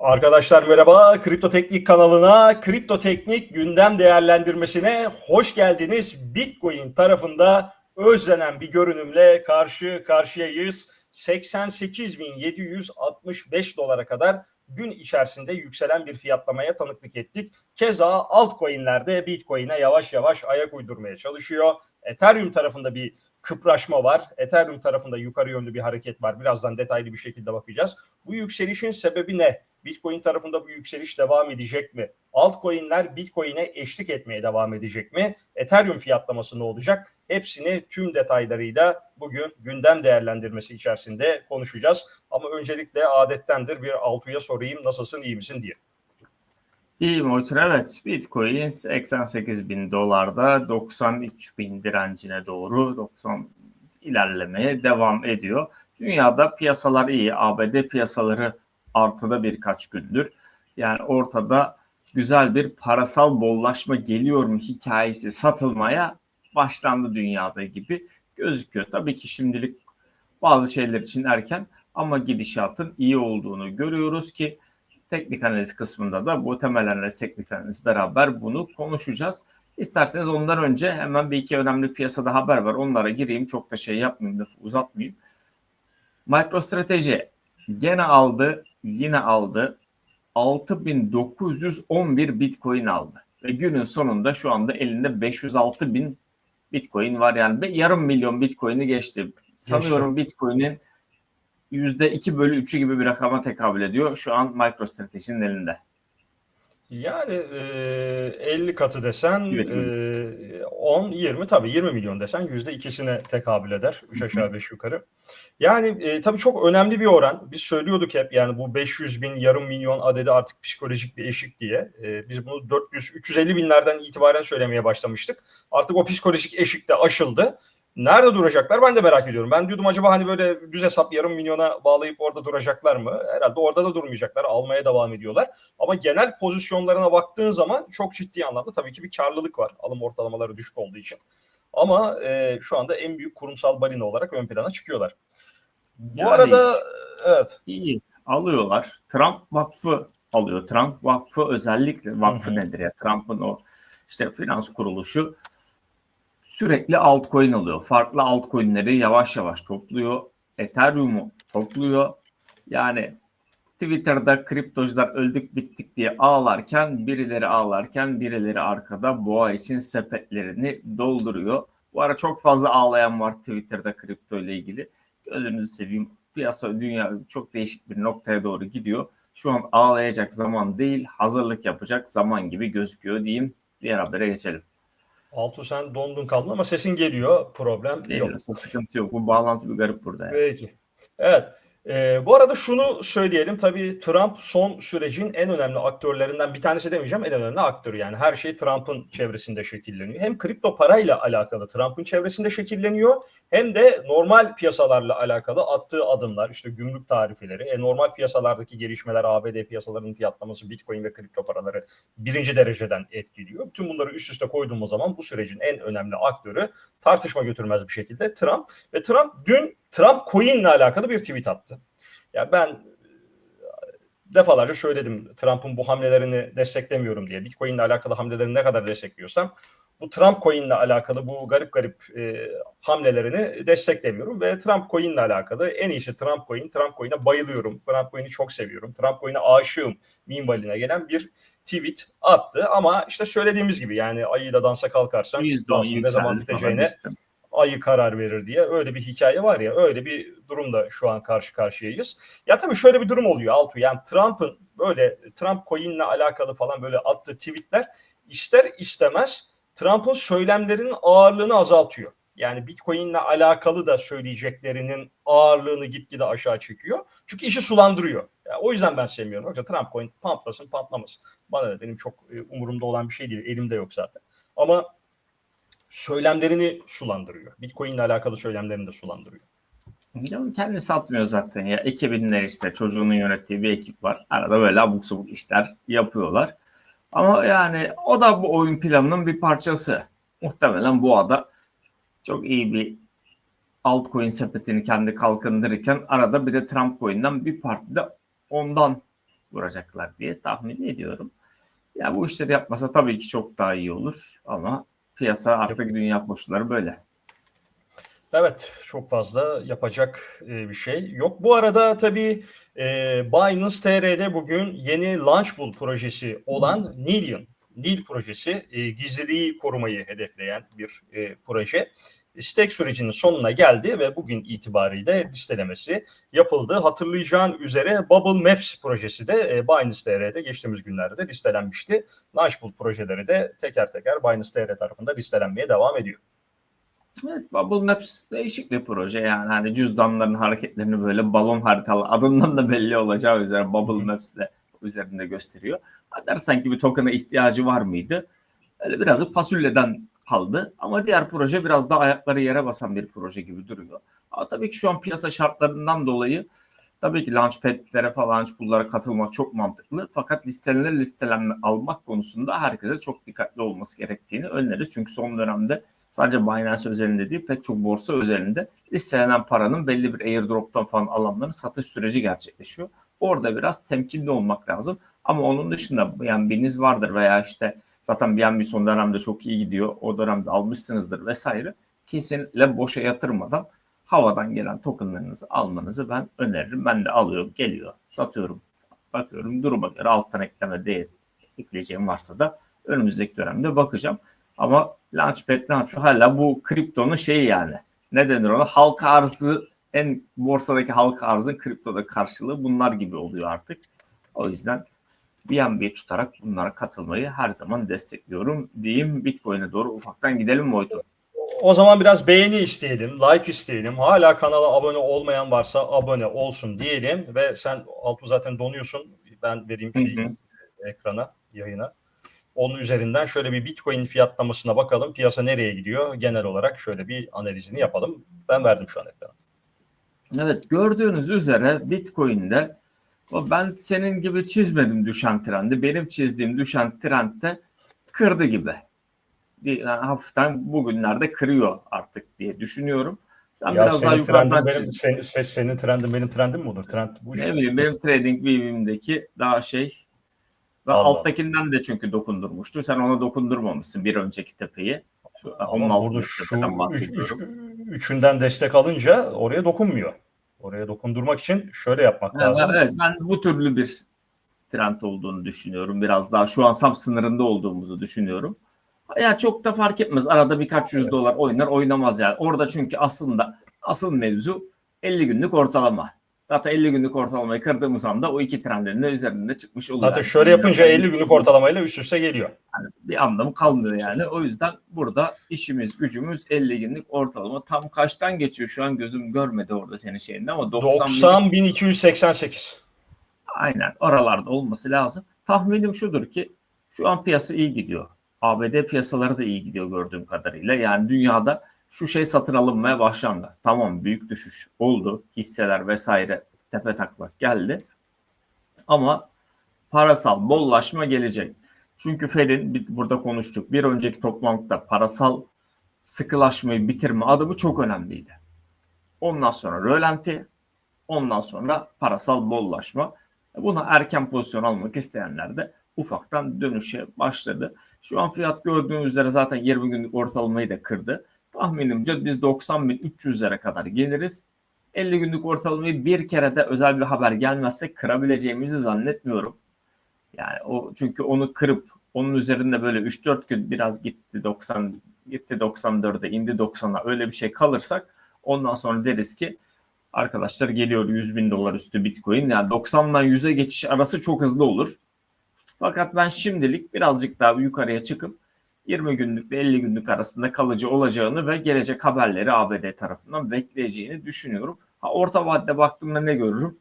Arkadaşlar merhaba. Kripto Teknik kanalına, Kripto Teknik gündem değerlendirmesine hoş geldiniz. Bitcoin tarafında özlenen bir görünümle karşı karşıyayız. 88.765 dolara kadar gün içerisinde yükselen bir fiyatlamaya tanıklık ettik. Keza altcoin'lerde Bitcoin'e yavaş yavaş ayak uydurmaya çalışıyor. Ethereum tarafında bir kıpraşma var. Ethereum tarafında yukarı yönlü bir hareket var. Birazdan detaylı bir şekilde bakacağız. Bu yükselişin sebebi ne? Bitcoin tarafında bu yükseliş devam edecek mi? Altcoin'ler Bitcoin'e eşlik etmeye devam edecek mi? Ethereum fiyatlaması ne olacak? Hepsini tüm detaylarıyla bugün gündem değerlendirmesi içerisinde konuşacağız. Ama öncelikle adettendir bir Altu'ya sorayım nasılsın iyi misin diye. İyiyim Oytun evet. Bitcoin 88 bin dolarda 93 bin direncine doğru 90 ilerlemeye devam ediyor. Dünyada piyasalar iyi. ABD piyasaları artıda birkaç gündür. Yani ortada güzel bir parasal bollaşma geliyor mu hikayesi satılmaya başlandı dünyada gibi gözüküyor. Tabii ki şimdilik bazı şeyler için erken ama gidişatın iyi olduğunu görüyoruz ki teknik analiz kısmında da bu temel analiz teknik analiz beraber bunu konuşacağız. İsterseniz ondan önce hemen bir iki önemli piyasada haber var. Onlara gireyim. Çok da şey yapmayayım, lafı uzatmayayım. MicroStrateji gene aldı, yine aldı. 6911 Bitcoin aldı. Ve günün sonunda şu anda elinde 506 bin Bitcoin var. Yani yarım milyon Bitcoin'i geçti. Sanıyorum Bitcoin'in %2 bölü 3'ü gibi bir rakama tekabül ediyor. Şu an MicroStrategy'nin elinde. Yani e, 50 katı desen e, 10, 20 tabii 20 milyon desen yüzde ikisine tekabül eder. 3 aşağı 5 yukarı. Yani e, tabii çok önemli bir oran. Biz söylüyorduk hep yani bu 500 bin yarım milyon adedi artık psikolojik bir eşik diye. E, biz bunu 400 350 binlerden itibaren söylemeye başlamıştık. Artık o psikolojik eşik de aşıldı. Nerede duracaklar ben de merak ediyorum. Ben diyordum acaba hani böyle düz hesap yarım milyona bağlayıp orada duracaklar mı? Herhalde orada da durmayacaklar. Almaya devam ediyorlar. Ama genel pozisyonlarına baktığın zaman çok ciddi anlamda tabii ki bir karlılık var. Alım ortalamaları düşük olduğu için. Ama e, şu anda en büyük kurumsal balina olarak ön plana çıkıyorlar. Bu Yani arada evet. iyi alıyorlar. Trump Vakfı alıyor. Trump Vakfı özellikle vakfı Hı hı. nedir ya? Trump'ın o işte finans kuruluşu sürekli altcoin alıyor. Farklı altcoin'leri yavaş yavaş topluyor. Ethereum'u topluyor. Yani Twitter'da kriptocular öldük bittik diye ağlarken birileri ağlarken birileri arkada boğa için sepetlerini dolduruyor. Bu ara çok fazla ağlayan var Twitter'da kripto ile ilgili. Gözünüzü seveyim. Piyasa dünya çok değişik bir noktaya doğru gidiyor. Şu an ağlayacak zaman değil, hazırlık yapacak zaman gibi gözüküyor diyeyim. Diğer habere geçelim. Altu sen dondun kaldın ama sesin geliyor. Problem yok. Geliyorsa sıkıntı yok. Bu bağlantı bir garip burada. Yani. Peki. Evet. Ee, bu arada şunu söyleyelim. Tabii Trump son sürecin en önemli aktörlerinden bir tanesi demeyeceğim. En önemli aktörü yani. Her şey Trump'ın çevresinde şekilleniyor. Hem kripto parayla alakalı Trump'ın çevresinde şekilleniyor. Hem de normal piyasalarla alakalı attığı adımlar, işte gümrük tarifeleri, e, normal piyasalardaki gelişmeler, ABD piyasalarının fiyatlaması, Bitcoin ve kripto paraları birinci dereceden etkiliyor. Bütün bunları üst üste koyduğumuz zaman bu sürecin en önemli aktörü tartışma götürmez bir şekilde Trump. Ve Trump dün Trump Coin'le alakalı bir tweet attı. Ya ben e, defalarca söyledim Trump'ın bu hamlelerini desteklemiyorum diye. Bitcoin'le alakalı hamlelerini ne kadar destekliyorsam bu Trump Coin'le alakalı bu garip garip e, hamlelerini desteklemiyorum ve Trump Coin'le alakalı en iyisi Trump Coin. Trump Coin'e bayılıyorum. Trump Coin'i çok seviyorum. Trump Coin'e aşığım minvaline gelen bir tweet attı ama işte söylediğimiz gibi yani ayıyla dansa kalkarsan %10 dansın ne zaman biteceğine. Ayı karar verir diye öyle bir hikaye var ya öyle bir durumda şu an karşı karşıyayız. Ya tabii şöyle bir durum oluyor Altu yani Trump'ın böyle Trump coin'le alakalı falan böyle attığı tweetler ister istemez Trump'ın söylemlerinin ağırlığını azaltıyor. Yani Bitcoin'le alakalı da söyleyeceklerinin ağırlığını gitgide aşağı çekiyor. Çünkü işi sulandırıyor. Yani o yüzden ben sevmiyorum. Yoksa Trump coin pamplasın patlamasın. Bana da benim çok e, umurumda olan bir şey değil. Elimde yok zaten. Ama söylemlerini sulandırıyor. Bitcoin ile alakalı söylemlerini de sulandırıyor. Ya kendi satmıyor zaten ya. Ekibinler işte çocuğunun yönettiği bir ekip var. Arada böyle abuk sabuk işler yapıyorlar. Ama yani o da bu oyun planının bir parçası. Muhtemelen bu ada çok iyi bir altcoin sepetini kendi kalkındırırken arada bir de Trump coin'den bir parti de ondan vuracaklar diye tahmin ediyorum. Ya bu işleri yapmasa tabii ki çok daha iyi olur ama piyasa artık dünya koşulları böyle. Evet, çok fazla yapacak e, bir şey yok. Bu arada tabii e, Binance TR'de bugün yeni Launchpool projesi olan Nilion, Nil projesi e, gizliliği korumayı hedefleyen bir e, proje. Stake sürecinin sonuna geldi ve bugün itibariyle listelemesi yapıldı. Hatırlayacağın üzere Bubble Maps projesi de e, Binance TR'de geçtiğimiz günlerde de listelenmişti. Launchpool projeleri de teker teker Binance TR tarafında listelenmeye devam ediyor. Evet, Bubble Maps değişik bir proje yani hani cüzdanların hareketlerini böyle balon haritalı adından da belli olacağı üzere Bubble Maps de üzerinde gösteriyor. Hatta sanki bir token'a ihtiyacı var mıydı? Öyle birazcık fasulyeden kaldı ama diğer proje biraz daha ayakları yere basan bir proje gibi duruyor. Ama tabii ki şu an piyasa şartlarından dolayı tabii ki launchpad'lere falan launchpool'lara katılmak çok mantıklı. Fakat listelenir listelenme almak konusunda herkese çok dikkatli olması gerektiğini önerir. Çünkü son dönemde sadece Binance özelinde değil pek çok borsa özelinde listelenen paranın belli bir airdrop'tan falan alanların satış süreci gerçekleşiyor. Orada biraz temkinli olmak lazım. Ama onun dışında yani biriniz vardır veya işte zaten BNB son dönemde çok iyi gidiyor. O dönemde almışsınızdır vesaire. Kesinlikle boşa yatırmadan havadan gelen tokenlarınızı almanızı ben öneririm. Ben de alıyorum, geliyor, satıyorum. Bakıyorum duruma göre alttan ekleme değer ekleyeceğim varsa da önümüzdeki dönemde bakacağım. Ama Launchpad Launchpad hala bu kriptonun şeyi yani. Ne denir ona? Halka arzı en borsadaki halka arzın kriptoda karşılığı bunlar gibi oluyor artık. O yüzden BNB tutarak bunlara katılmayı her zaman destekliyorum diyeyim. Bitcoin'e doğru ufaktan gidelim mi Oytun? O zaman biraz beğeni isteyelim, like isteyelim. Hala kanala abone olmayan varsa abone olsun diyelim ve sen Altu zaten donuyorsun. Ben vereyim şeyi, Hı hı. ekrana, yayına. Onun üzerinden şöyle bir Bitcoin fiyatlamasına bakalım. Piyasa nereye gidiyor? Genel olarak şöyle bir analizini yapalım. Ben verdim şu an ekrana. Evet gördüğünüz üzere Bitcoin'de ben senin gibi çizmedim düşen trendi. Benim çizdiğim düşen trendde kırdı gibi. Yani hafiften bugünlerde kırıyor artık diye düşünüyorum. Sen Ya biraz daha senin yukarıdan benim, çiz. sen, sen- senin trendin benim trendim mi olur? Trend bu iş. Ne bileyim benim trading view'imdeki daha şey ve Allah. alttakinden de çünkü dokundurmuştu. Sen ona dokundurmamışsın bir önceki tepeyi. Şu, onun Ama burada şu üç, üç- üçünden destek alınca oraya dokunmuyor. Oraya dokundurmak için şöyle yapmak Evet, lazım. evet, ben bu türlü bir trend olduğunu düşünüyorum. Biraz daha şu an tam sınırında olduğumuzu düşünüyorum. Ya çok da fark etmez. Arada birkaç yüz dolar oynar oynamaz yani. Orada çünkü aslında asıl mevzu 50 günlük ortalama. Zaten 50 günlük ortalamayı kırdığımız anda o iki trendin de üzerinde çıkmış oluyor. Zaten Yani şöyle yapınca yani 50 günlük ortalamayla üst üste geliyor. yani bir anlamı kalmıyor yani. O yüzden burada işimiz gücümüz 50 günlük ortalama. Tam kaçtan geçiyor şu an gözüm görmedi orada senin şeyinde ama 90 bin 90.288. Aynen oralarda olması lazım. Tahminim şudur ki şu an piyasa iyi gidiyor. ABD piyasaları da iyi gidiyor gördüğüm kadarıyla. Yani dünyada şu şey satın alınmaya başlandı. Tamam büyük düşüş oldu. Hisseler vesaire tepe taklak geldi. Ama parasal bollaşma gelecek. Çünkü Fed'in burada konuştuk. Bir önceki toplantıda parasal sıkılaşmayı bitirme adımı çok önemliydi. Ondan sonra rölanti, ondan sonra parasal bollaşma. Buna erken pozisyon almak isteyenler de ufaktan dönüşe başladı. Şu an fiyat gördüğünüz üzere zaten 20 günlük ortalamayı da kırdı. Tahminimce biz 90.300'lere kadar geliriz. 50 günlük ortalamayı bir kere de özel bir haber gelmezse kırabileceğimizi zannetmiyorum. Yani o çünkü onu kırıp onun üzerinde böyle 3-4 gün biraz gitti 90 gitti 94'e indi 90'a öyle bir şey kalırsak ondan sonra deriz ki arkadaşlar geliyor 100 bin dolar üstü bitcoin yani 90'dan 100'e geçiş arası çok hızlı olur. Fakat ben şimdilik birazcık daha yukarıya çıkıp 20 günlük ve 50 günlük arasında kalıcı olacağını ve gelecek haberleri ABD tarafından bekleyeceğini düşünüyorum. Ha, orta vadede baktığımda ne görürüm?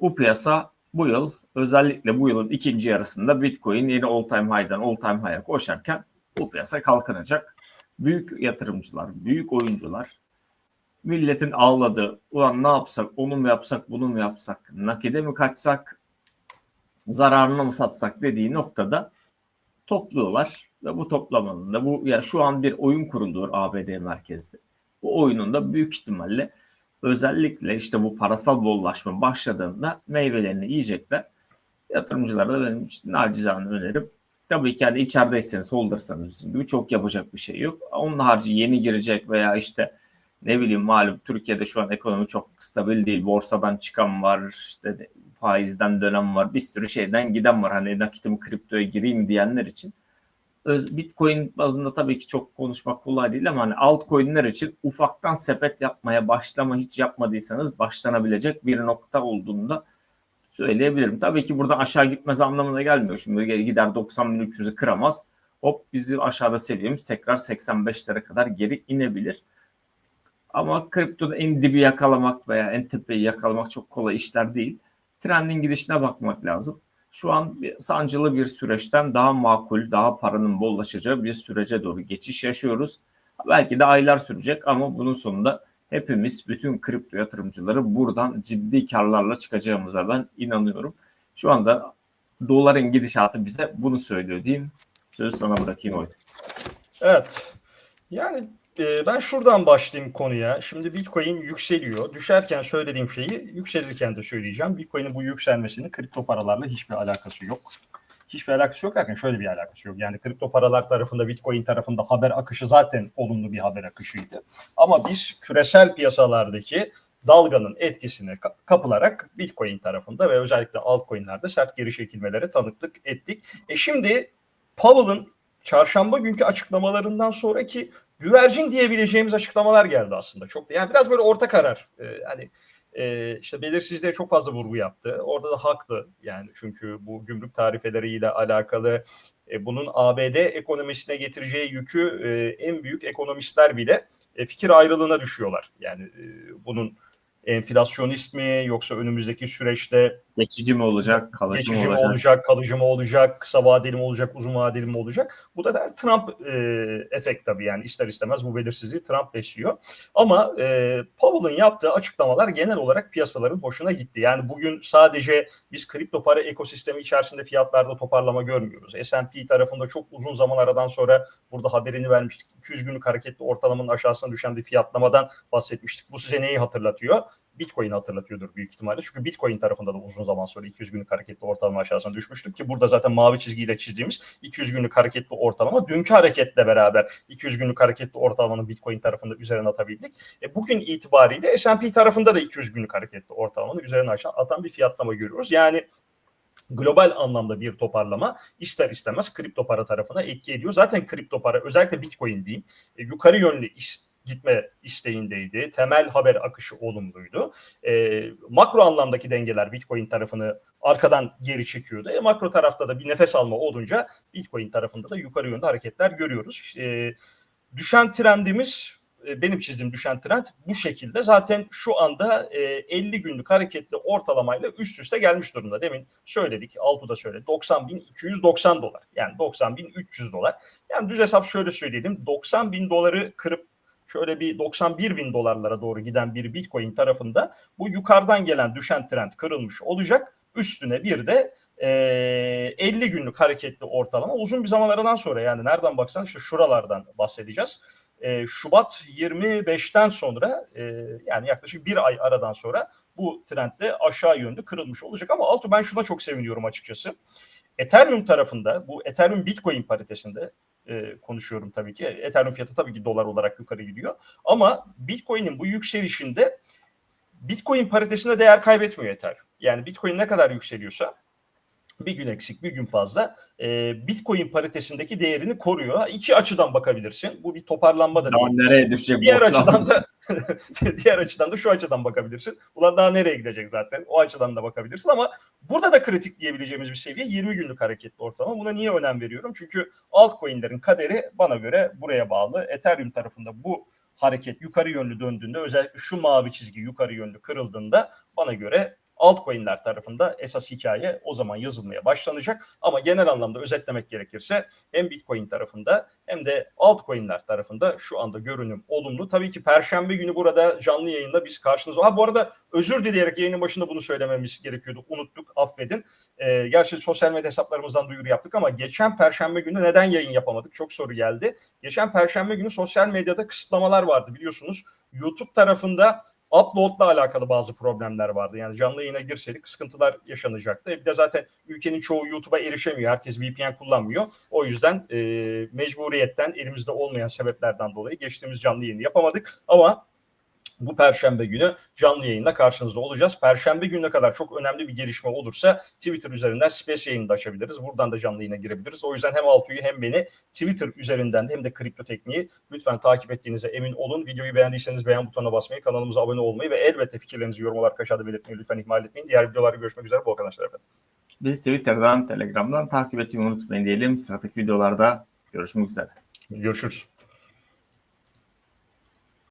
Bu piyasa bu yıl özellikle bu yılın ikinci yarısında Bitcoin yeni all time high'dan all time high'a koşarken bu piyasa kalkınacak. Büyük yatırımcılar, büyük oyuncular milletin ağladığı ulan ne yapsak onu mu yapsak bunu mu yapsak nakide mi kaçsak zararına mı satsak dediği noktada topluyorlar ve bu toplamanın da bu ya şu an bir oyun kuruluyor ABD merkezde. Bu oyunun da büyük ihtimalle özellikle işte bu parasal bollaşma başladığında meyvelerini yiyecekler. Yatırımcılara da benim için nacizane önerim. Tabii ki hani içerideyseniz holdersanız gibi çok yapacak bir şey yok. Onun harici yeni girecek veya işte ne bileyim malum Türkiye'de şu an ekonomi çok stabil değil. Borsadan çıkan var, işte faizden dönem var, bir sürü şeyden giden var. Hani nakitimi kriptoya gireyim diyenler için. Öz- Bitcoin bazında tabii ki çok konuşmak kolay değil ama hani altcoin'ler için ufaktan sepet yapmaya başlama hiç yapmadıysanız başlanabilecek bir nokta olduğunda söyleyebilirim. Tabii ki buradan aşağı gitmez anlamına gelmiyor. Şimdi gider 90.300'ü kıramaz. Hop bizim aşağıda seviyemiz tekrar 85'lere kadar geri inebilir. Ama kriptoda en dibi yakalamak veya en tepeyi yakalamak çok kolay işler değil. Trendin gidişine bakmak lazım. Şu an bir sancılı bir süreçten daha makul, daha paranın bollaşacağı bir sürece doğru geçiş yaşıyoruz. Belki de aylar sürecek ama bunun sonunda hepimiz, bütün kripto yatırımcıları buradan ciddi karlarla çıkacağımıza ben inanıyorum. Şu anda doların gidişatı bize bunu söylüyor diyeyim. Sözü sana bırakayım Oytun. Evet. Yani e, ben şuradan başlayayım konuya. Şimdi Bitcoin yükseliyor. Düşerken söylediğim şeyi yükselirken de söyleyeceğim. Bitcoin'in bu yükselmesinin kripto paralarla hiçbir alakası yok. Hiçbir alakası yok derken şöyle bir alakası yok. Yani kripto paralar tarafında, Bitcoin tarafında haber akışı zaten olumlu bir haber akışıydı. Ama biz küresel piyasalardaki dalganın etkisine ka- kapılarak Bitcoin tarafında ve özellikle altcoin'lerde sert geri çekilmelere tanıklık ettik. E şimdi Powell'ın çarşamba günkü açıklamalarından sonraki güvercin diyebileceğimiz açıklamalar geldi aslında. Çok da yani biraz böyle orta karar. Ee, hani e, işte belirsizliğe çok fazla vurgu yaptı. Orada da haklı yani çünkü bu gümrük tarifeleriyle alakalı e, bunun ABD ekonomisine getireceği yükü e, en büyük ekonomistler bile e, fikir ayrılığına düşüyorlar. Yani e, bunun enflasyonist mi yoksa önümüzdeki süreçte Geçici mi olacak, kalıcı geçici mı olacak? olacak, kalıcı mı olacak, kısa vadeli mi olacak, uzun vadeli mi olacak? Bu da Trump e, efekt tabii yani ister istemez bu belirsizliği Trump besliyor. Ama e, Powell'ın yaptığı açıklamalar genel olarak piyasaların hoşuna gitti. Yani bugün sadece biz kripto para ekosistemi içerisinde fiyatlarda toparlama görmüyoruz. S&P tarafında çok uzun zaman aradan sonra burada haberini vermiştik. 200 günlük hareketli ortalamanın aşağısına düşen bir fiyatlamadan bahsetmiştik. Bu size neyi hatırlatıyor? Bitcoin hatırlatıyordur büyük ihtimalle. Çünkü Bitcoin tarafında da uzun zaman sonra 200 günlük hareketli ortalama aşağısına düşmüştük ki burada zaten mavi çizgiyle çizdiğimiz 200 günlük hareketli ortalama dünkü hareketle beraber 200 günlük hareketli ortalamanın Bitcoin tarafında üzerine atabildik. E, bugün itibariyle S&P tarafında da 200 günlük hareketli ortalamanın üzerine aşağı atan bir fiyatlama görüyoruz. Yani global anlamda bir toparlama ister istemez kripto para tarafına etki ediyor. Zaten kripto para özellikle Bitcoin diyeyim e, yukarı yönlü iş, gitme isteğindeydi. Temel haber akışı olumluydu. E, makro anlamdaki dengeler Bitcoin tarafını arkadan geri çekiyordu. E, makro tarafta da bir nefes alma olunca Bitcoin tarafında da yukarı yönde hareketler görüyoruz. E, düşen trendimiz e, benim çizdiğim düşen trend bu şekilde. Zaten şu anda e, 50 günlük hareketli ortalamayla üst üste gelmiş durumda. Demin söyledik, Altuğ da söyledi. 90.290 dolar. Yani 90.300 dolar. Yani düz hesap şöyle söyleyelim. 90 bin doları kırıp şöyle bir 91 bin dolarlara doğru giden bir Bitcoin tarafında bu yukarıdan gelen düşen trend kırılmış olacak. Üstüne bir de e, 50 günlük hareketli ortalama uzun bir zaman aradan sonra yani nereden baksan işte şuralardan bahsedeceğiz. E, Şubat 25'ten sonra e, yani yaklaşık bir ay aradan sonra bu trend de aşağı yönlü kırılmış olacak. Ama Altu ben şuna çok seviniyorum açıkçası. Ethereum tarafında bu Ethereum Bitcoin paritesinde e, konuşuyorum tabii ki. Ethereum fiyatı tabii ki dolar olarak yukarı gidiyor. Ama Bitcoin'in bu yükselişinde Bitcoin paritesinde değer kaybetmiyor Ethereum. Yani Bitcoin ne kadar yükseliyorsa bir gün eksik bir gün fazla e, Bitcoin paritesindeki değerini koruyor. İki açıdan bakabilirsin. Bu bir toparlanma da değil. nereye düşecek? Diğer açıdan da diğer açıdan da şu açıdan bakabilirsin. Ulan daha nereye gidecek zaten? O açıdan da bakabilirsin ama burada da kritik diyebileceğimiz bir seviye 20 günlük hareketli ortalama. Buna niye önem veriyorum? Çünkü altcoin'lerin kaderi bana göre buraya bağlı. Ethereum tarafında bu hareket yukarı yönlü döndüğünde özellikle şu mavi çizgi yukarı yönlü kırıldığında bana göre altcoin'ler tarafında esas hikaye o zaman yazılmaya başlanacak. Ama genel anlamda özetlemek gerekirse hem Bitcoin tarafında hem de altcoin'ler tarafında şu anda görünüm olumlu. Tabii ki Perşembe günü burada canlı yayında biz karşınızda. Ha bu arada özür dileyerek yayının başında bunu söylememiz gerekiyordu. Unuttuk affedin. Ee, gerçi sosyal medya hesaplarımızdan duyuru yaptık ama geçen Perşembe günü neden yayın yapamadık? Çok soru geldi. Geçen Perşembe günü sosyal medyada kısıtlamalar vardı biliyorsunuz. YouTube tarafında upload'la alakalı bazı problemler vardı. Yani canlı yayına girseydik sıkıntılar yaşanacaktı. Bir de zaten ülkenin çoğu YouTube'a erişemiyor. Herkes VPN kullanmıyor. O yüzden e, mecburiyetten elimizde olmayan sebeplerden dolayı geçtiğimiz canlı yayını yapamadık. Ama bu perşembe günü canlı yayında karşınızda olacağız. Perşembe gününe kadar çok önemli bir gelişme olursa Twitter üzerinden space yayını da açabiliriz. Buradan da canlı yayına girebiliriz. O yüzden hem Altuğ'u hem beni Twitter üzerinden de hem de Kripto Tekniği lütfen takip ettiğinize emin olun. Videoyu beğendiyseniz beğen butonuna basmayı, kanalımıza abone olmayı ve elbette fikirlerinizi yorum olarak aşağıda belirtmeyi lütfen ihmal etmeyin. Diğer videolarda görüşmek üzere. Bol kazançlar efendim. Biz Twitter'dan, Telegram'dan takip etmeyi unutmayın diyelim. Sıradaki videolarda görüşmek üzere. Görüşürüz.